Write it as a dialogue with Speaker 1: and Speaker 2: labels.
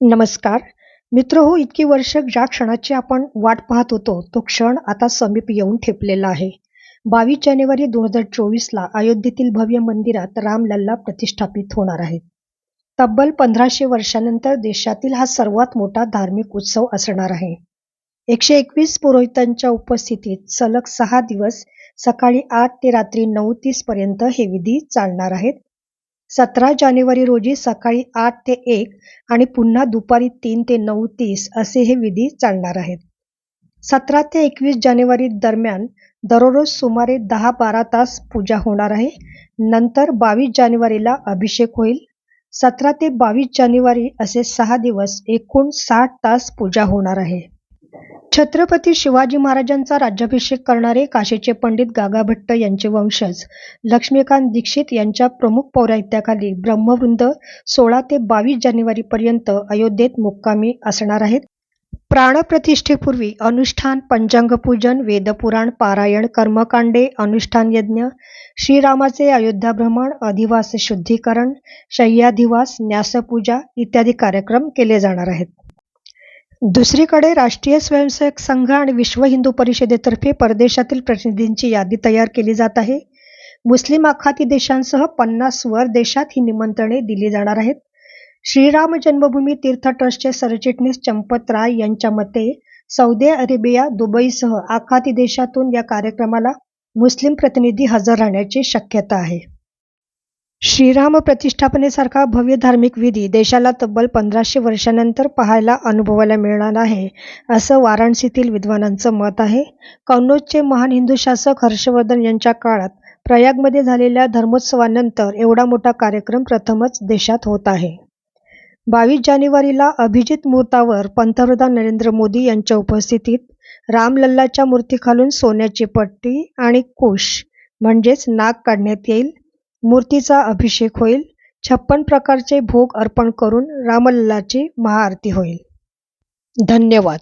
Speaker 1: नमस्कार. मित्र हो इतकी वर्ष ज्या क्षणाची आपण वाट पाहत होतो तो क्षण आता समीप येऊन ठेपलेला आहे. बावीस जानेवारी दोन हजार चोवीसला अयोध्येतील भव्य मंदिरात रामलल्ला प्रतिष्ठापित होणार आहेत तब्बल पंधराशे वर्षानंतर देशातील हा सर्वात मोठा धार्मिक उत्सव असणार आहे. एकशे एकवीस पुरोहितांच्या उपस्थितीत सलग सहा दिवस सकाळी आठ ते रात्री नऊ तीस पर्यंत हे विधी चालणार आहेत. सतरा जानेवारी रोजी सकाळी आठ ते एक आणि पुन्हा दुपारी तीन ते नऊ तीस असे हे विधी चालणार आहेत. सतरा ते एकवीस जानेवारी दरम्यान दररोज सुमारे दहा बारा तास पूजा होणार आहे. नंतर बावीस जानेवारीला अभिषेक होईल. सतरा ते बावीस जानेवारी असे सहा दिवस एकूण साठ तास पूजा होणार आहे. छत्रपती शिवाजी महाराजांचा राज्याभिषेक करणारे काशीचे पंडित गागा भट्ट यांचे वंशज लक्ष्मीकांत दीक्षित यांच्या प्रमुख पौराहित्याखाली ब्रह्मवृंद सोळा ते बावीस जानेवारीपर्यंत अयोध्येत मुक्कामी असणार आहेत. प्राणप्रतिष्ठेपूर्वी अनुष्ठान पंचांगपूजन वेदपुराण पारायण कर्मकांडे अनुष्ठान यज्ञ श्रीरामाचे अयोध्या भ्रमण अधिवास शुद्धीकरण शय्याधिवास न्यासपूजा इत्यादी कार्यक्रम केले जाणार आहेत. दुसरीकडे राष्ट्रीय स्वयंसेवक संघ आणि विश्व हिंदू परिषदेतर्फे परदेशातील प्रतिनिधींची यादी तयार केली जात आहे. मुस्लिम आखाती देशांसह पन्नास वर देशात ही निमंत्रणे दिली जाणार आहेत. श्रीराम जन्मभूमी तीर्थ ट्रस्टचे सरचिटणीस चंपत राय यांच्या मते सौदी अरेबिया दुबईसह आखाती देशातून या कार्यक्रमाला मुस्लिम प्रतिनिधी हजर राहण्याची शक्यता आहे. श्रीराम प्रतिष्ठापनेसारखा भव्य धार्मिक विधी देशाला तब्बल पंधराशे वर्षानंतर पाहायला अनुभवायला मिळणार आहे असं वाराणसीतील विद्वानांचं मत आहे. कन्नौजचे महान हिंदू शासक हर्षवर्धन यांच्या काळात प्रयागमध्ये झालेल्या धर्मोत्सवानंतर एवढा मोठा कार्यक्रम प्रथमच देशात होत आहे. बावीस जानेवारीला अभिजित मुहूर्तावर पंतप्रधान नरेंद्र मोदी यांच्या उपस्थितीत रामलल्लाच्या मूर्तीखालून सोन्याची पट्टी आणि कुश म्हणजेच नाक काढण्यात येईल मूर्तीचा अभिषेक होईल. छप्पन प्रकारचे भोग अर्पण करून रामलल्लाची महाआरती होईल. धन्यवाद.